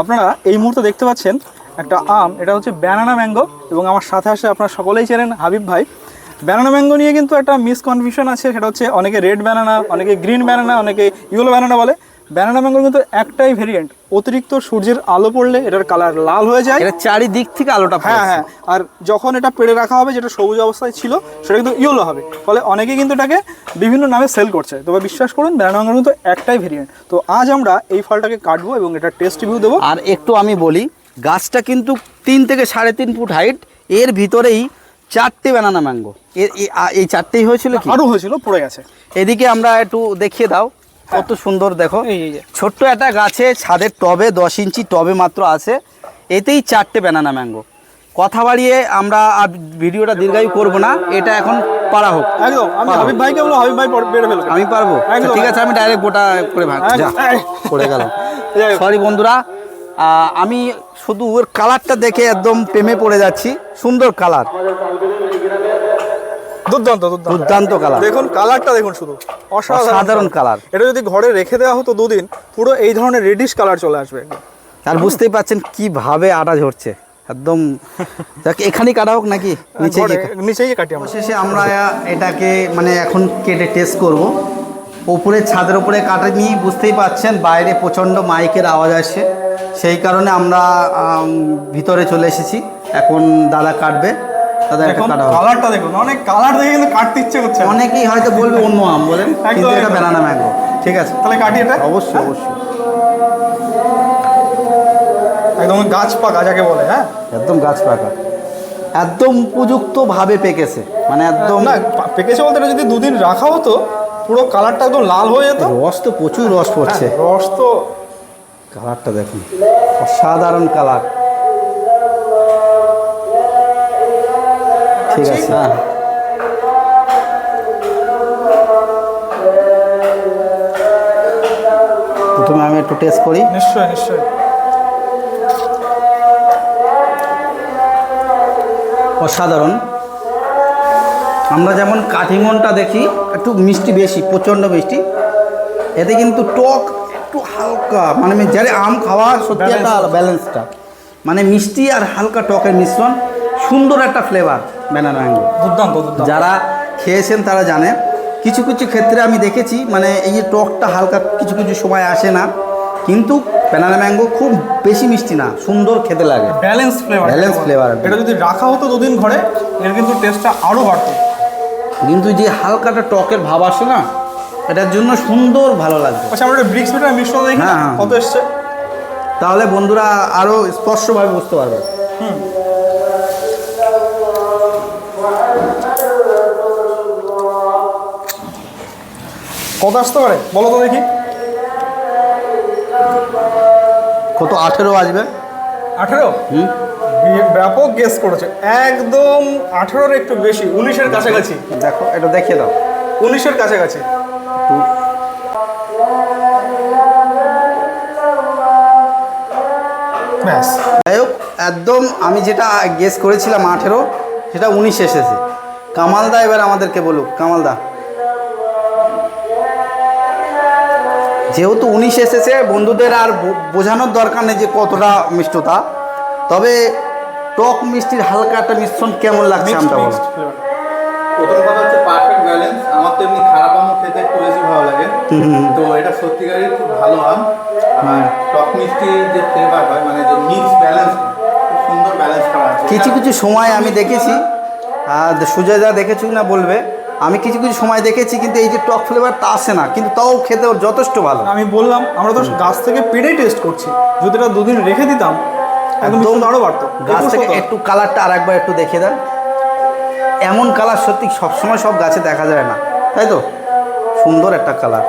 আপনারা এই মুহূর্তে দেখতে পাচ্ছেন একটা আম, এটা হচ্ছে ব্যানানা ম্যাঙ্গো এবং আমার সাথে আসে আপনারা সকলেই চেনেন হাবিব ভাই। ব্যানানা ম্যাঙ্গো নিয়ে কিন্তু একটা মিসকনফিউশন আছে, সেটা হচ্ছে অনেকে রেড ব্যানানা অনেকে গ্রিন ব্যানানা অনেকে ইয়েলো ব্যানানা বলে। ব্যানানা ম্যাঙ্গোর কিন্তু একটাই ভেরিয়েন্ট অতিরিক্ত সূর্যের আলো পড়লে এটার কালার লাল হয়ে যায়। এটা চারিদিক থেকে আলোটা হ্যাঁ হ্যাঁ। আর যখন এটা পেড়ে রাখা হবে যেটা সবুজ অবস্থায় ছিল সেটা কিন্তু ইয়েলো হবে। ফলে অনেকে কিন্তু এটাকে বিভিন্ন নামে সেল করছে। তবে বিশ্বাস করুন ব্যানানা ম্যাঙ্গো কিন্তু একটাই ভেরিয়েন্ট তো আজ আমরা এই ফলটাকে কাটবো এবং এটা টেস্ট রিভিউ দেবো। আর একটু আমি বলি গাছটা কিন্তু তিন থেকে সাড়ে তিন ফুট হাইট এর ভিতরেই চারটে ব্যানানা ম্যাঙ্গো এই চারটেই হয়েছিল কি? আরও হয়েছিল পড়ে গেছে। এদিকে আমরা একটু দেখিয়ে দাও। কত সুন্দর দেখো। ছোট্ট একটা গাছে ছাদের টবে দশ ইঞ্চি টবে মাত্র আছে। এতেই চারটে ব্যানানা ম্যাঙ্গো কথা বাড়িয়ে আমরা আর ভিডিওটা দীর্ঘায়ু করব না। এটা এখন পারা হোক। একদম আমি। হাবিব ভাইকে হাবিব ভাই আমি পারব। ঠিক আছে আমি ডাইরেক্ট গোটা করে ভাগ। যা একদম। এই। গেল সরি বন্ধুরা আমি শুধু ওর কালারটা দেখে একদম প্রেমে পড়ে যাচ্ছি। সুন্দর কালার দুর্দান্ত দুর্দান্ত। কালার দেখুন কালারটা দেখুন শুধু। অসাধারণ কালার এটা যদি ঘরে রেখে দেওয়া হতো দুদিন পুরো এই ধরনের রেডিশ কালার চলে আসবে। আর বুঝতেই পাচ্ছেন কীভাবে আটা ঝরছে। একদম এখানেই কাটা হোক নাকি? নিচে ঘরে নিচেই কাটি আমরা। শেষে আমরা এটাকে মানে এখন কেটে টেস্ট করব। উপরে ছাদের উপরে কাটা নিয়ে বুঝতেই পাচ্ছেন বাইরে প্রচণ্ড মাইকের আওয়াজ আসছে। সেই কারণে আমরা ভিতরে চলে এসেছি। এখন দাদা কাটবে। দাদা একটা কাটা কালারটা দেখুন অনেক কালার দেখে কিন্তু কাটতে ইচ্ছে করছে অনেকেই হয়তো বলবে অন্য আম বলেন কিন্তু এটা। ব্যানানা ম্যাঙ্গো ঠিক আছে? তাহলে কাটি এটা। অবশ্যই অবশ্যই। একদম গাছ পাকা যাকে বলে হ্যাঁ? একদম গাছ পাকা। একদম উপযুক্তভাবে পেকেছে মানে একদম না পেকেছে বলতে যদি দুদিন রাখা হতো পুরো কালারটা একদম লাল হয়ে যেত। রস তো প্রচুর রস পড়ছে। হ্যাঁ, রস তো কালারটা দেখুন অসাধারণ কালার। ঠিক আছে হ্যাঁ। প্রথমে আমি একটু টেস্ট করি। নিশ্চয় নিশ্চয়। অসাধারণ। আমরা যেমন কাঠিমনটা দেখি একটু মিষ্টি বেশি প্রচণ্ড মিষ্টি। এতে কিন্তু টক একটু হালকা মানে আমি যারা আম খাওয়া সত্যি একটা ব্যালেন্সটা মানে মিষ্টি আর হালকা টকের মিশ্রণ সুন্দর একটা ফ্লেভার ব্যানানা ম্যাঙ্গো দুর্দান্ত। যারা খেয়েছেন তারা জানে। কিছু কিছু ক্ষেত্রে আমি দেখেছি মানে এই যে টকটা হালকা কিছু কিছু সময় আসে না কিন্তু ব্যানানা ম্যাঙ্গো খুব বেশি মিষ্টি না সুন্দর খেতে লাগে। ব্যালেন্স ফ্লেভার Balance ফ্লেভার এটা যদি রাখা হতো দুদিন ঘরে এর কিন্তু টেস্টটা আরও বাড়তো। কিন্তু যে হালকাটা টকের ভাব আসে না এটার জন্য সুন্দর ভালো লাগবে। আচ্ছা আমরা একটা ব্রিক্স মিটার মিশ্রণ দেখি? হ্যাঁ, হ্যাঁ। কত এসছে? তাহলে বন্ধুরা আরও স্পষ্টভাবে বুঝতে পারবে। কত আসতে পারে? বলো তো দেখি। কত আঠেরো আসবে? আঠেরো? ব্যাপক গেস করেছে। একদম আঠেরোর একটু বেশি উনিশের কাছাকাছি। দেখো এটা দেখিয়ে দাও। উনিশের কাছাকাছি। ব্যাস। যাই হোক একদম আমি যেটা গেস করেছিলাম আঠেরো সেটা উনিশ এসেছে। কামালদা এবার আমাদেরকে বলুক। কামালদা। যেহেতু উনিশ এসেছে বন্ধুদের আর বো- বোঝানোর দরকার নেই যে কতটা মিষ্টতা। তবে টক মিষ্টির হালকা একটা মিশ্রণ কেমন লাগছে আমটা বলো। প্রথম কথা হচ্ছে পারফেক্ট ব্যালেন্স আমার তো এমনি খারাপ আমও খেতে একটু বেশি ভালো লাগে। তো এটা সত্যিকারই খুব ভালো আম। আর টক মিষ্টি যে ফ্লেভার হয় মানে যে মিক্স ব্যালেন্স খুব সুন্দর ব্যালেন্স করা আছে। কিছু কিছু সময় আমি দেখেছি। আর সুজয়দা দেখেছি না বলবে। আমি কিছু কিছু সময় দেখেছি কিন্তু এই যে টক ফ্লেভারটা আসে না কিন্তু তাও খেতে ওর যথেষ্ট ভালো। আমি বললাম আমরা তো গাছ থেকে পেড়েই টেস্ট করছি। যদি এটা দুদিন রেখে দিতাম একদম মিষ্টতা আরও বাড়তো। গাছ থেকে একটু কালারটা আর একবার একটু দেখে দেন। এমন কালার সত্যি সবসময় সব গাছে দেখা যায় না তাই তো? সুন্দর একটা কালার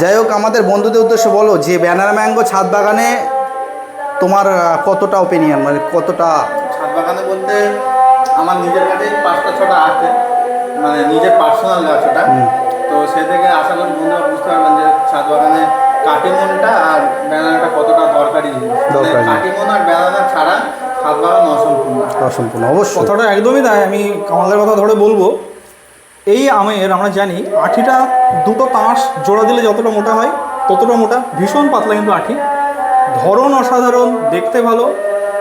যাই হোক আমাদের বন্ধুদের উদ্দেশ্যে বলো যে ব্যানার ম্যাঙ্গো ছাদ বাগানে তোমার কতটা ওপিনিয়ন মানে কতটা ছাদ বাগানে বলতে আমার নিজের কাছেই পাঁচটা ছটা আছে। মানে নিজের পার্সোনাল গাছ ওটা তো সে থেকে আশা করি বন্ধুরা বুঝতে পারবেন যে ছাদ বাগানে কাটিমনটা আর ব্যানানাটা কতটা দরকারি মানে দরকারি। কাটিমন আর ব্যানানা ছাড়া ছাদ বাগান অসম্পূর্ণ। অসম্পূর্ণ অবশ্যই। কথাটা একদমই তাই আমি কামালদের কথা ধরে বলব। এই আমের আমরা জানি আঠিটা দুটো তাঁশ জোড়া দিলে যতটা মোটা হয় ততটা মোটা। ভীষণ পাতলা কিন্তু আঠি। ধরন অসাধারণ দেখতে ভালো।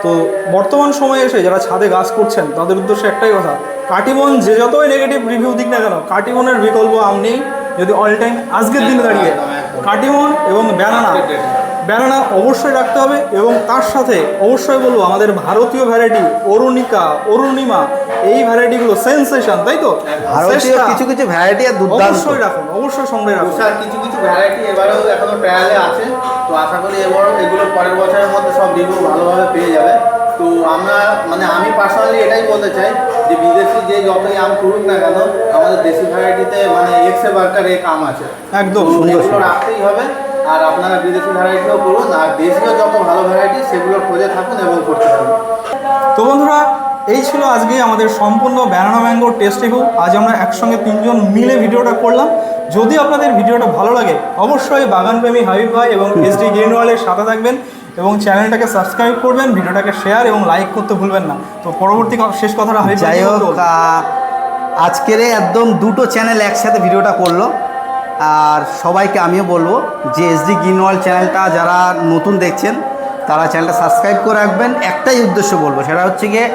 তো বর্তমান সময়ে এসে যারা ছাদে গাছ করছেন তাদের উদ্দেশ্যে একটাই কথা কাটিমন যে যতই নেগেটিভ রিভিউ দিক না কেন কাটিমনের বিকল্প আম নেই। যদি অল টাইম আজকের দিনে দাঁড়িয়ে। কাটিমন এবং ব্যানানা ব্যানানা অবশ্যই রাখতে হবে এবং তার সাথে অবশ্যই বলব আমাদের ভারতীয় ভ্যারাইটি অরুণিকা অরুণিমা এই ভ্যারাইটিগুলো সেন্সেশন তাই তো? ভারতীয় কিছু কিছু ভ্যারাইটি আর অবশ্যই রাখুন অবশ্যই সঙ্গে রাখুন। তুষার কিছু কিছু ভ্যারাইটি এবারেও এখনও ট্রায়ালে আছে তো আশা করি এবার এগুলো পরের বছরের মধ্যে সব রিভিউ ভালোভাবে পেয়ে যাবে। তো আমরা মানে আমি পার্সোনালি এটাই বলতে চাই যে বিদেশি যে যতই আম করুক না কেন আমাদের দেশি ভ্যারাইটিতে মানে এক্সে বার্কার এক আম আছে। একদম সুন্দর রাখতেই হবে আর আপনারা বিদেশি ভ্যারাইটিও করুন আর দেশীয় যত ভালো ভ্যারাইটি সেগুলো খোঁজে থাকুন এবং করতে থাকুন। তো বন্ধুরা এই ছিল আজকে আমাদের সম্পূর্ণ ব্যানানা ম্যাঙ্গো টেস্ট রিভিউ আজ আমরা একসঙ্গে তিনজন মিলে ভিডিওটা করলাম। যদি আপনাদের ভিডিওটা ভালো লাগে অবশ্যই বাগানপ্রেমী হাবিব ভাই এবং এস ডি গ্রিনওয়ালের সাথে থাকবেন। এবং চ্যানেলটাকে সাবস্ক্রাইব করবেন ভিডিওটাকে শেয়ার এবং লাইক করতে ভুলবেন না। তো পরবর্তী শেষ কথাটা ভাই যাই হোক আজকের একদম দুটো চ্যানেল একসাথে ভিডিওটা করল। আর সবাইকে আমিও বলব যে এসডি গ্রিনওয়াল চ্যানেলটা যারা নতুন দেখছেন তারা চ্যানেলটা সাবস্ক্রাইব করে রাখবেন। একটাই উদ্দেশ্য বলব সেটা হচ্ছে গিয়ে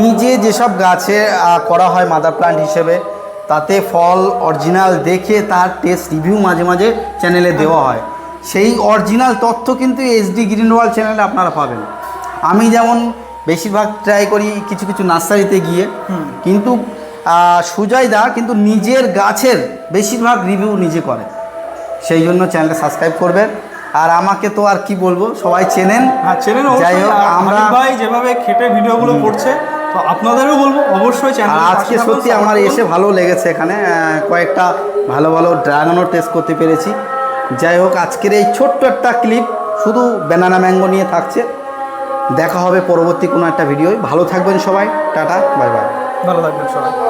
নিজে যেসব গাছে করা হয় মাদার প্লান্ট হিসেবে তাতে ফল অরিজিনাল দেখে তার টেস্ট রিভিউ মাঝে মাঝে চ্যানেলে দেওয়া হয়। সেই অরিজিনাল তথ্য কিন্তু এসডি গ্রিনওয়াল চ্যানেলে আপনারা পাবেন। আমি যেমন বেশিরভাগ ট্রাই করি কিছু কিছু নার্সারিতে গিয়ে কিন্তু আহ, সুজয় দা কিন্তু নিজের গাছের বেশিরভাগ রিভিউ নিজে করে। সেই জন্য চ্যানেলটা সাবস্ক্রাইব করবেন। আর আমাকে তো আর কি বলব সবাই চেনেন। হ্যাঁ যাই হোক আমরা ভাই যেভাবে খেটে ভিডিওগুলো করছে তো আপনাদেরও বলব অবশ্যই চ্যানেল আজকে সত্যি আমার এসে ভালো লেগেছে এখানে কয়েকটা ভালো ভালো ড্রাগনও টেস্ট করতে পেরেছি। যাই হোক, আজকের এই ছোট্ট একটা ক্লিপ শুধু ব্যানানা ম্যাঙ্গো নিয়ে থাকছে। দেখা হবে পরবর্তী কোনো একটা ভিডিও ভালো থাকবেন সবাই। টাটা বাই বাই ভালো থাকবেন সবাই।